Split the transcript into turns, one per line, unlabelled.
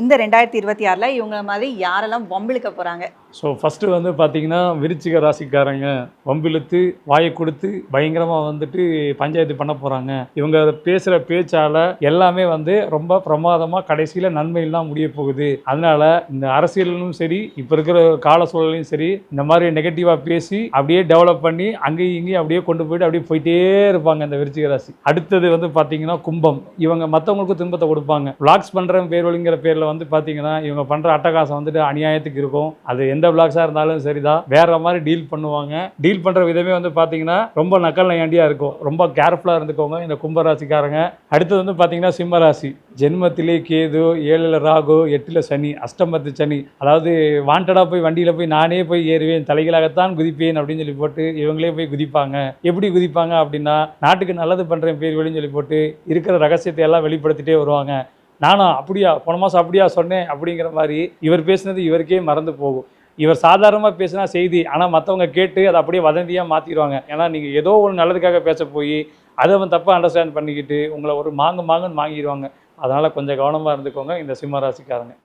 இந்த ரெண்டாயிரத்தி இருபத்தி ஆறில் இவங்க மாதிரி யாரெல்லாம் வம்பிழுக்க போகிறாங்க
ஸோ ஃபஸ்ட்டு வந்து பார்த்திங்கன்னா விருச்சிக ராசிக்காரங்க வம்பிழுத்து வாயை கொடுத்து பயங்கரமாக வந்துட்டு பஞ்சாயத்து பண்ண போகிறாங்க இவங்க பேசுகிற பேச்சால் எல்லாமே வந்து ரொம்ப பிரமாதமாக கடைசியில் நன்மையெல்லாம் முடிய போகுது. அதனால இந்த அரசியலும் சரி இப்போ இருக்கிற கால சூழலையும் சரி இந்த மாதிரி நெகட்டிவாக பேசி அப்படியே டெவலப் பண்ணி அங்கேயும் இங்கேயும் அப்படியே கொண்டு போயிட்டு அப்படியே போயிட்டே இருப்பாங்க இந்த விருச்சிக ராசி. அடுத்தது வந்து பார்த்திங்கன்னா கும்பம். இவங்க மற்றவங்களுக்கும் துன்பத்தை கொடுப்பாங்க. விளாக்ஸ் பண்ணுற பேர்வழிங்கிற பேரில் வந்து பார்த்தீங்கன்னா இவங்க பண்ணுற அட்டகாசம் வந்துட்டு அநியாயத்துக்கு இருக்கும். அது எந்த விளாக்ஸாக இருந்தாலும் சரிதான். வேற மாதிரி டீல் பண்ணுவாங்க. டீல் பண்ணுற விதமே வந்து பார்த்தீங்கன்னா ரொம்ப நக்கல் நையாண்டியாக இருக்கும். ரொம்ப கேர்ஃபுல்லாக இருந்துக்கோங்க இந்த கும்பராசிக்காரங்க. அடுத்தது வந்து பார்த்தீங்கன்னா சிம்மராசி ஜென்மத்திலே கேது ஏழில் ராகு எட்டில் சனி அஷ்டமத்து சனி. அதாவது வாண்டடாக போய் வண்டியில் போய் நானே போய் ஏறுவேன் தலைகளாகத்தான் குதிப்பேன் அப்படின்னு சொல்லி போட்டு இவங்களே போய் குதிப்பாங்க. எப்படி குதிப்பாங்க அப்படின்னா நாட்டுக்கு நல்லது பண்ணுறேன் பேர் வெளின்னு சொல்லி போட்டு இருக்கிற ரகசியத்தை எல்லாம் வெளிப்படுத்திட்டே வருவாங்க. நானும் அப்படியா? போன மாதம் அப்படியா சொன்னேன் அப்படிங்கிற மாதிரி இவர் பேசுனது இவருக்கே மறந்து போகும். இவர் சாதாரணமாக பேசினா செய்தி ஆனால் மற்றவங்க கேட்டு அதை அப்படியே வதந்தியாக மாற்றிடுவாங்க ஏன்னா நீங்கள் ஏதோ ஒரு நல்லதுக்காக பேச போய் அதை அவன் தப்பாக அண்டர்ஸ்டாண்ட் பண்ணிக்கிட்டு உங்களை ஒரு மாங்கு மாங்குன்னு வாங்கிடுவாங்க. அதனால் கொஞ்சம் கவனமாக இருந்துக்கோங்க இந்த சிம்ம ராசிக்காரங்க.